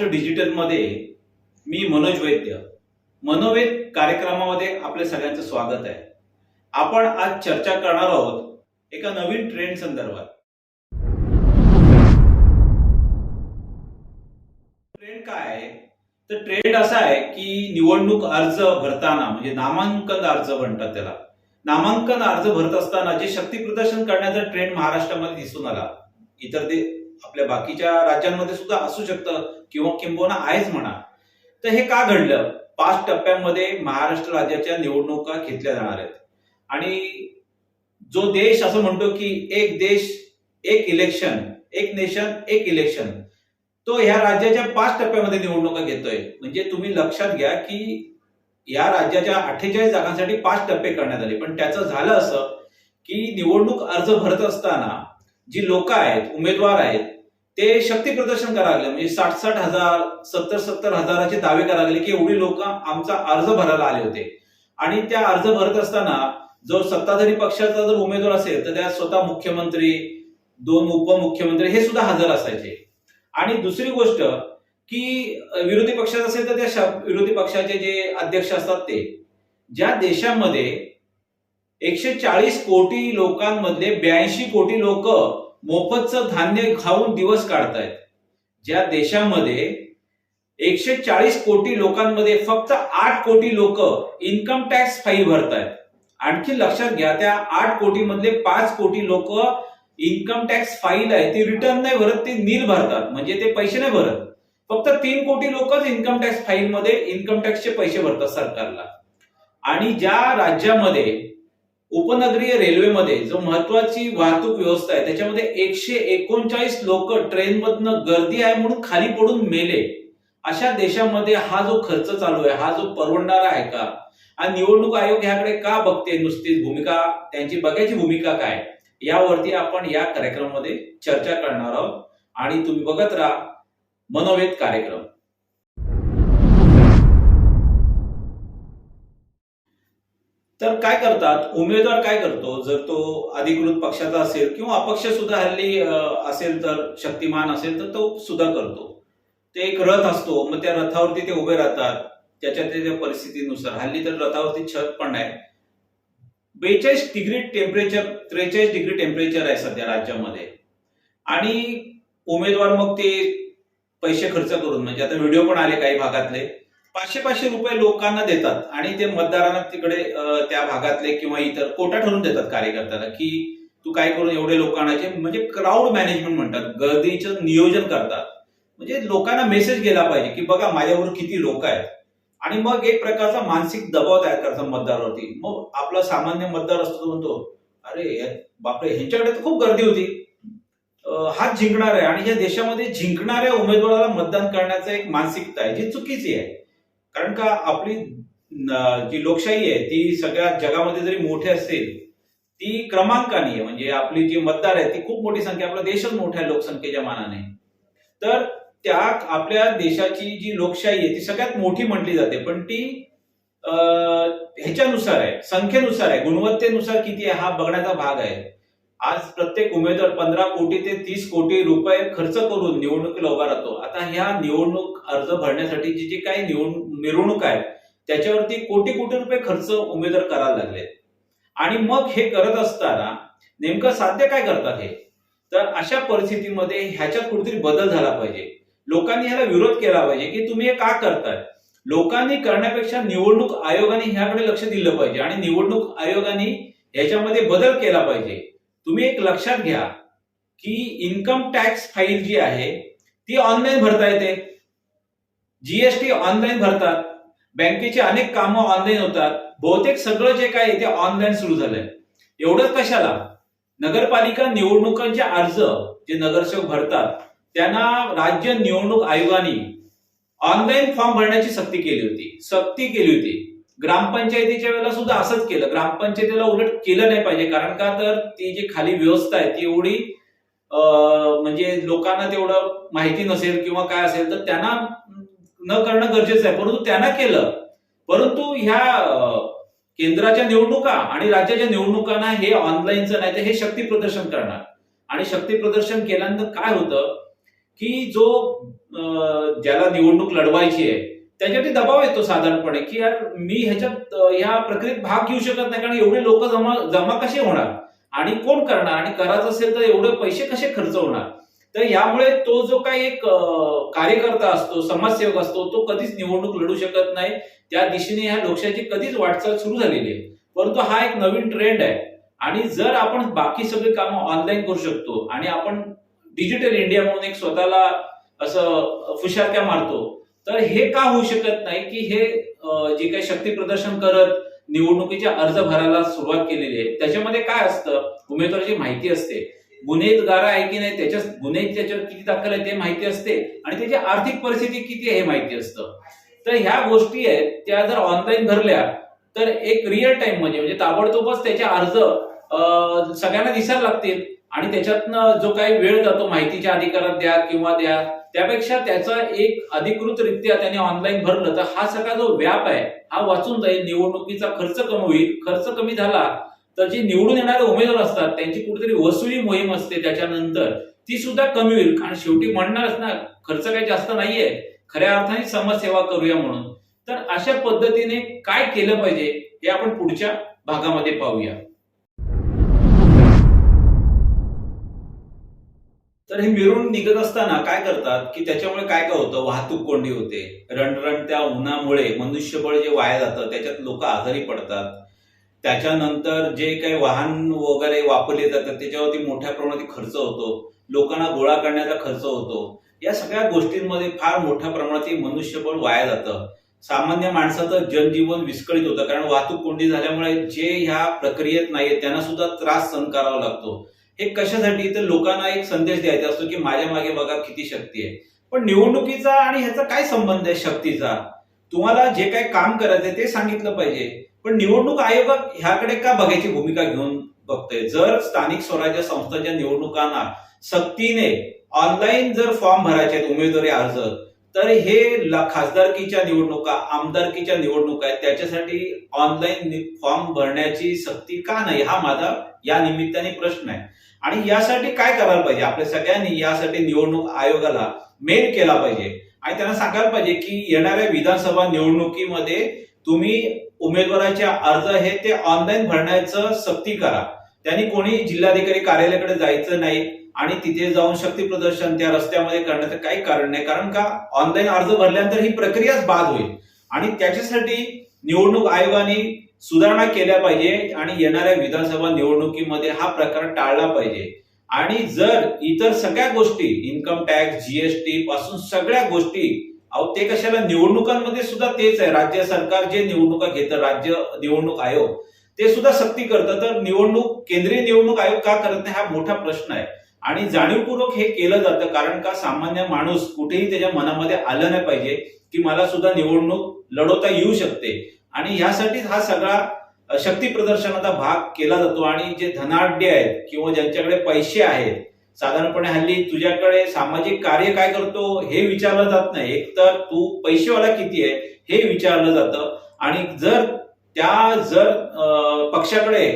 महाराष्ट्र डिजिटलमध्ये मी मनोज वैद्य. मनोवेद कार्यक्रमामध्ये आपले सगळ्यांचं स्वागत आहे. आपण आज चर्चा करणार आहोत एका नवीन ट्रेंड संदर्भात. ट्रेंड काय आहे? तर ट्रेंड असा आहे की निवडणूक अर्ज भरताना म्हणजे नामांकन अर्ज म्हणतात त्याला. नामांकन अर्ज भरत असताना जे शक्ती प्रदर्शन करण्याचा ट्रेंड महाराष्ट्रामध्ये दिसून आला इतर ते आपल्या बाकीच्या राज्यांमध्ये सुद्धा असू शकतं किंवा किंबहुना आहेच म्हणा. तर हे का घडलं? पाच टप्प्यांमध्ये महाराष्ट्र राज्याच्या निवडणुका घेतल्या जाणार आहेत. आणि जो देश असं म्हणतो की एक देश एक इलेक्शन एक नेशन एक इलेक्शन तो ह्या राज्याच्या पाच टप्प्यामध्ये निवडणुका घेतोय. म्हणजे तुम्ही लक्षात घ्या की या राज्याच्या अठ्ठेचाळीस जागांसाठी पाच टप्पे करण्यात आले. पण त्याचं झालं असं की निवडणूक अर्ज भरत असताना जी लोक आहेत उमेदवार आहेत ते शक्ती प्रदर्शन करायला लागले. म्हणजे साठ साठ हजार सत्तर सत्तर हजाराचे दावे करायला लागले की एवढी लोक आमचा अर्ज भरायला आले होते. आणि त्या अर्ज भरत असताना जो सत्ताधारी पक्षाचा जर उमेदवार असेल तर त्यात स्वतः मुख्यमंत्री दोन उपमुख्यमंत्री हे सुद्धा हजर असायचे. आणि दुसरी गोष्ट की विरोधी पक्षात असेल तर त्या श- विरोधी पक्षाचे जे अध्यक्ष असतात ते ज्या देशामध्ये एकशे चाळीस कोटी लोकांमधले ब्याऐंशी कोटी लोक मोफतचं धान्य खाऊन दिवस काढतायत. ज्या देशामध्ये एकशे चाळीस कोटी लोकांमध्ये फक्त आठ कोटी लोक इन्कम टॅक्स फाईल भरतायत. आणखी लक्षात घ्या त्या आठ कोटी मधले पाच कोटी लोक इन्कम टॅक्स फाईल आहे ती रिटर्न नाही भरत ते नील भरतात. म्हणजे ते पैसे नाही भरत. फक्त तीन कोटी लोकच इन्कम टॅक्स फाईल मध्ये इन्कम टॅक्सचे पैसे भरतात सरकारला. आणि ज्या राज्यामध्ये उपनगरीय रेल्वेमध्ये जो महत्वाची वाहतूक व्यवस्था आहे त्याच्यामध्ये एकशे एकोणचाळीस लोक ट्रेनमधनं गर्दी आहे म्हणून खाली पडून मेले. अशा देशामध्ये हा जो खर्च चालू आहे हा जो परवडणारा आहे का? आणि निवडणूक आयोग ह्याकडे का बघते नुसतीच भूमिका? त्यांची बघायची भूमिका काय? यावरती आपण या कार्यक्रमामध्ये चर्चा करणार आहोत. आणि तुम्ही बघत राहा मनोवेद कार्यक्रम. तर काय करतात? उमेदवार काय करतो? जर तो अधिकृत पक्षाचा असेल किंवा अपक्ष सुद्धा हल्ली असेल तर शक्तिमान असेल तर तो सुद्धा करतो. ते एक रथ असतो. मग त्या रथावरती ते उभे राहतात. त्याच्या त्याच्या परिस्थितीनुसार. हल्ली तर रथावरती छत पण आहे. बेचाळीस डिग्री टेम्परेचर त्रेचाळीस डिग्री टेम्परेचर आहे सध्या राज्यामध्ये. आणि उमेदवार मग ते पैसे खर्च करून म्हणजे आता व्हिडिओ पण आले काही भागातले. पाचशे पाचशे रुपये लोकांना देतात आणि ते मतदारांना तिकडे त्या भागातले किंवा इतर कोटा ठरवून देतात कार्यकर्त्याला की तू काय करून एवढे लोकांना जे म्हणजे क्राऊड मॅनेजमेंट म्हणतात गर्दीचं नियोजन करतात. म्हणजे लोकांना मेसेज गेला पाहिजे की बघा माझ्यावर किती लोक आहेत. आणि मग एक प्रकारचा मानसिक दबाव तयार करतात मतदारावरती. मग आपला सामान्य मतदार असतो म्हणतो अरे बापरे ह्यांच्याकडे तर खूप गर्दी होती. हात जिंकणार आहे आणि या देशामध्ये जिंकणाऱ्या उमेदवाराला मतदान करण्याचा एक मानसिकता आहे जी चुकीची आहे. कारण का आपली जी लोकशाही आहे ती सगळ्या जगामध्ये जरी मोठी असेल ती क्रमांकाने आहे. म्हणजे आपली जी मतदार आहे ती खूप मोठी संख्या आपला देशच मोठा आहे लोकसंख्येच्या मानाने. तर त्या आपल्या देशाची जी लोकशाही आहे ती सगळ्यात मोठी म्हटली जाते. पण ती ह्याच्यानुसार आहे संख्येनुसार आहे. गुणवत्तेनुसार किती आहे हा बघण्याचा भाग आहे. आज प्रत्येक उमेदवार पंधरा कोटी ते तीस कोटी रुपये खर्च करून निवडणुकीला उभा राहतो. आता ह्या निवडणूक अर्ज भरण्यासाठी जी जी काही निवडणूक मिरवणूक आहेत त्याच्यावरती कोटी कोटी रुपये खर्च उमेदवार करायला लागले. आणि मग हे करत असताना नेमकं साध्य काय करतात हे? तर अशा परिस्थितीमध्ये ह्याच्यात कुठेतरी बदल झाला पाहिजे. लोकांनी ह्याला विरोध केला पाहिजे की तुम्ही हे का करताय? लोकांनी करण्यापेक्षा निवडणूक आयोगाने ह्याकडे लक्ष दिलं पाहिजे आणि निवडणूक आयोगाने ह्याच्यामध्ये बदल केला पाहिजे. तुम्ही एक लक्षात घ्या की इन्कम टॅक्स फाईल जी आहे ती ऑनलाईन भरता येते. जीएसटी ऑनलाईन भरतात. बँकेची अनेक कामं ऑनलाईन होतात. बहुतेक सगळं जे काय ते ऑनलाईन सुरू झालंय. एवढंच कशाला? नगरपालिका निवडणुकांचे अर्ज जे नगरसेवक भरतात त्यांना राज्य निवडणूक आयोगाने ऑनलाईन फॉर्म भरण्याची सक्ती केली होती. सक्ती केली होती. ग्रामपंचायतीच्या वेळेला सुद्धा असंच केलं. ग्रामपंचायतीला उलट केलं नाही पाहिजे. कारण का तर ती जी खाली व्यवस्था आहे ती एवढी म्हणजे लोकांना तेवढं माहिती नसेल किंवा काय असेल तर त्यांना न करणं गरजेचं आहे. परंतु त्यांना केलं. परंतु ह्या केंद्राच्या निवडणुका आणि राज्याच्या निवडणुकांना हे ऑनलाईनचं नाही तर हे शक्ती प्रदर्शन करणार. आणि शक्ती प्रदर्शन केल्यानंतर काय होतं? की जो ज्याला निवडणूक लढवायची आहे त्याच्यासाठी दबाव येतो साधारणपणे की यार मी ह्याच्यात ह्या प्रक्रियेत भाग घेऊ शकत नाही कारण एवढे लोक जमा जमा कसे होणार? आणि कोण करणार? आणि करायचं असेल तर एवढे पैसे कसे खर्च होणार? तर यामुळे तो जो काही एक कार्यकर्ता असतो समाजसेवक असतो तो कधीच निवडणूक लढू शकत नाही. त्या दिशेने ह्या लोकशाहीची कधीच वाटचाल सुरू झालेली आहे. परंतु हा एक नवीन ट्रेंड आहे. आणि जर आपण बाकी सगळी कामं ऑनलाईन करू शकतो आणि आपण डिजिटल इंडिया म्हणून एक स्वतःला असं फुशारक्या मारतो तर हे का होऊ शकत नाही की हे जे काही शक्ती प्रदर्शन करत निवडणुकीचे अर्ज भरायला सुरुवात केलेली आहे? त्याच्यामध्ये काय असतं? उमेदवाराची माहिती असते. गुन्हेगार आहे की नाही त्याच्या गुन्हे त्याच्यावर किती दाखल आहे ते माहिती असते. आणि त्याची आर्थिक परिस्थिती किती आहे हे माहिती असतं. तर ह्या गोष्टी आहेत त्या जर ऑनलाईन भरल्या तर एक रिअल टाइम म्हणजे म्हणजे ताबडतोबच त्याचे अर्ज सगळ्यांना दिसायला लागतील. आणि त्याच्यातनं जो काही वेळ जातो माहितीच्या अधिकारात द्या किंवा द्या त्यापेक्षा त्याचा एक अधिकृतरित्या त्याने ऑनलाईन भरलं तर हा सगळा जो व्याप आहे हा वाचून जाईल निवडणुकीचा खर्च कमी होईल खर्च कमी झाला तर जे निवडून येणारे उमेदवार असतात त्यांची कुठेतरी वसुली मोहीम असते त्याच्यानंतर ती सुद्धा कमी होईल. कारण शेवटी म्हणणारच ना खर्च काही जास्त नाहीये. खऱ्या अर्थाने समाजसेवा करूया म्हणून. तर अशा पद्धतीने काय केलं पाहिजे हे आपण पुढच्या भागामध्ये पाहूया. तर हे मिरून निघत असताना काय करतात की त्याच्यामुळे काय काय होतं? वाहतूक कोंडी होते. रणरणत्या उन्हामुळे मनुष्यबळ जे वाया जातं त्याच्यात लोक आजारी पडतात. त्याच्यानंतर जे काही वाहन वगैरे वापरले जातात त्याच्यावरती मोठ्या प्रमाणात खर्च होतो. लोकांना गोळा करण्याचा खर्च होतो. या सगळ्या गोष्टींमध्ये फार मोठ्या प्रमाणात मनुष्यबळ वाया जातं. सामान्य माणसाचं जनजीवन विस्कळीत होतं. कारण वाहतूक कोंडी झाल्यामुळे जे ह्या प्रक्रियेत नाहीये त्यांना सुद्धा त्रास सहन करावा लागतो. हे कशासाठी तर लोकांना एक संदेश द्यायचा असतो की माझ्या मागे बघा किती शक्ती आहे. पण निवडणुकीचा आणि ह्याचा काय संबंध आहे शक्तीचा? तुम्हाला जे काही काम करायचंय ते सांगितलं पाहिजे. पण निवडणूक आयोग ह्याकडे का बघायची भूमिका घेऊन बघतोय? जर स्थानिक स्वराज्य संस्थांच्या निवडणुकांना सक्तीने ऑनलाईन जर फॉर्म भरायचे आहेत उमेदवारी अर्ज तर हे खासदारकीच्या निवडणुका आमदारकीच्या निवडणुका आहेत त्याच्यासाठी ऑनलाईन फॉर्म भरण्याची सक्ती का नाही? हा माझा या निमित्ताने प्रश्न आहे. आणि यासाठी काय करायला पाहिजे? आपल्या सगळ्यांनी यासाठी निवडणूक आयोगाला मेल केला पाहिजे. आणि त्यांना सांगायला पाहिजे की येणाऱ्या विधानसभा निवडणुकीमध्ये तुम्ही उमेदवाराचे अर्ज हे ते ऑनलाईन भरण्याचं सक्ती करा. त्यांनी कोणी जिल्हाधिकारी कार्यालयाकडे जायचं नाही आणि तिथे जाऊन शक्ती प्रदर्शन त्या रस्त्यामध्ये करण्याचं काही कारण नाही. कारण का? ऑनलाईन अर्ज भरल्यानंतर ही प्रक्रियाच बाद होईल. आणि त्याच्यासाठी निवडणूक आयोगाने सुधारणा केल्या पाहिजे आणि येणाऱ्या विधानसभा निवडणुकीमध्ये हा प्रकार टाळला पाहिजे. आणि जर इतर सगळ्या गोष्टी इन्कम टॅक्स जीएसटी पासून सगळ्या गोष्टी अहो ते कशाला निवडणुकांमध्ये सुद्धा तेच आहे. राज्य सरकार जे निवडणुका घेतं राज्य निवडणूक आयोग ते सुद्धा सक्ती करतं. तर निवडणूक केंद्रीय निवडणूक आयोग का करत नाही हा मोठा प्रश्न आहे. आणि जाणीवपूर्वक हे केलं जातं कारण का सामान्य माणूस कुठेही त्याच्या मनामध्ये आलं नाही पाहिजे की मला सुद्धा निवडणूक लढवता येऊ शकते. आणि ह्यासाठीच हा सगळा शक्ती प्रदर्शनाचा भाग केला जातो. आणि जे धनाढ्य आहेत किंवा ज्यांच्याकडे पैसे आहेत साधारणपणे हल्ली तुझ्याकडे सामाजिक कार्य काय करतो हे विचारलं जात नाही. एक तर तू पैसेवाला किती आहे हे विचारलं जातं. आणि जर त्या जर पक्षाकडे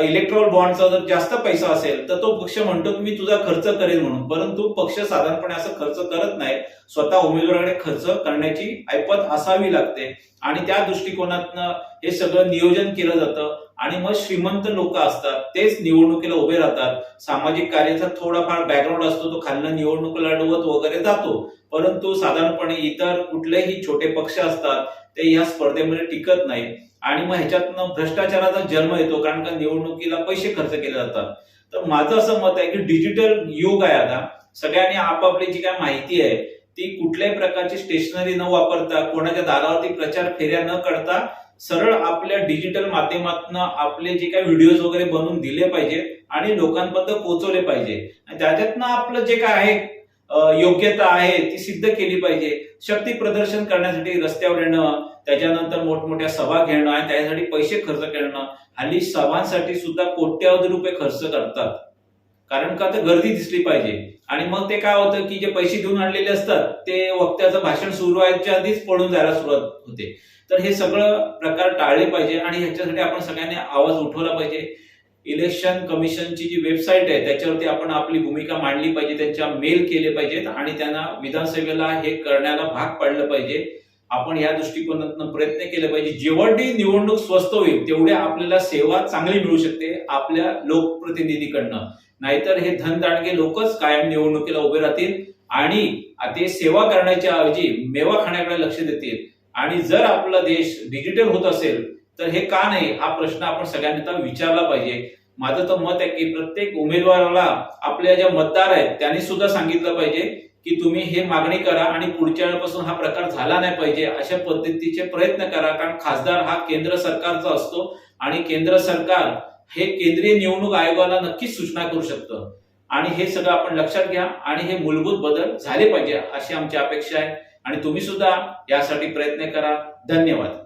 इलेक्ट्रॉल बॉन्डचा जर जास्त पैसा असेल तर तो पक्ष म्हणतो की मी तुझा खर्च करेन म्हणून. परंतु पक्ष साधारणपणे असं खर्च करत नाही. स्वतः उमेदवाराकडे खर्च करण्याची ऐपत असावी लागते. आणि त्या दृष्टिकोनातनं हे सगळं नियोजन केलं जातं. आणि मग श्रीमंत लोक असतात तेच निवडणुकीला उभे राहतात. सामाजिक कार्याचा थोडाफार बॅकग्राऊंड असतो तो खालनं निवडणूक लढवत वगैरे जातो. परंतु साधारणपणे इतर कुठलेही छोटे पक्ष असतात ते या स्पर्धेमध्ये टिकत नाही आणि मग ह्याच्यातनं भ्रष्टाचाराचा जन्म येतो कारण का निवडणुकीला पैसे खर्च केले जातात. तर माझं असं मत आहे की डिजिटल युग आहे आता. सगळ्यांनी आपापली जी काय माहिती आहे ती कुठल्याही प्रकारची स्टेशनरी न वापरता कोणाच्या दारावरती प्रचार फेऱ्या न करता सरळ आपल्या डिजिटल माध्यमातून आपले जे काही व्हिडिओज वगैरे बनवून दिले पाहिजे आणि लोकांपर्यंत पोहोचवले पाहिजे. आणि त्याच्यातनं आपलं जे काय आहे योग्यता आहे ती सिद्ध केली पाहिजे. शक्ती प्रदर्शन करण्यासाठी रस्त्यावर येणं त्याच्यानंतर मोठमोठ्या सभा घेणं आणि त्याच्यासाठी पैसे खर्च करणं हल्ली सभांसाठी सुद्धा कोट्यावधी रुपये खर्च करतात. कारण का? तर गर्दी दिसली पाहिजे. आणि मग ते काय होतं की जे पैसे घेऊन आणलेले असतात ते वक्त्याचं भाषण सुरू व्हायच्या आधीच पळून जायला सुरुवात होते. तर हे सगळं प्रकार टाळले पाहिजे आणि ह्याच्यासाठी आपण सगळ्यांनी आवाज उठवला पाहिजे. इलेक्शन कमिशनची जी वेबसाईट आहे त्याच्यावरती आपण आपली भूमिका मांडली पाहिजे त्यांच्या मेल केले पाहिजेत आणि त्यांना विधानसभेला हे करण्याला भाग पाडलं पाहिजे. आपण या दृष्टिकोनातून प्रयत्न केले पाहिजे. जेवढी निवडणूक स्वस्त होईल तेवढ्या आपल्याला सेवा चांगली मिळू शकते आपल्या लोकप्रतिनिधीकडनं. नाहीतर हे धनदांडगे लोकच कायम निवडणुकीला उभे राहतील आणि ते सेवा करण्याच्या ऐवजी मेवा खाण्याकडे लक्ष देतील. आणि जर आपला देश डिजिटल होत असेल तर हे का नाही? हा प्रश्न आपण सगळ्यांनी विचारला पाहिजे. माझं तर मत आहे की प्रत्येक उमेदवाराला आपल्या ज्या मतदार आहेत त्यांनी सुद्धा सांगितलं पाहिजे की तुम्ही हे मागणी करा आणि पुढच्या वेळेपासून हा प्रकार झाला नाही पाहिजे अशा पद्धतीचे प्रयत्न करा कारण खासदार हा केंद्र सरकारचा असतो आणि केंद्र सरकार हे केंद्रीय निवडणूक आयोगाला नक्कीच सूचना करू शकतं. आणि हे सगळं आपण लक्षात घ्या आणि हे मूलभूत बदल झाले पाहिजे अशी आमची अपेक्षा आहे. आणि तुम्ही सुद्धा यासाठी प्रयत्न करा. धन्यवाद.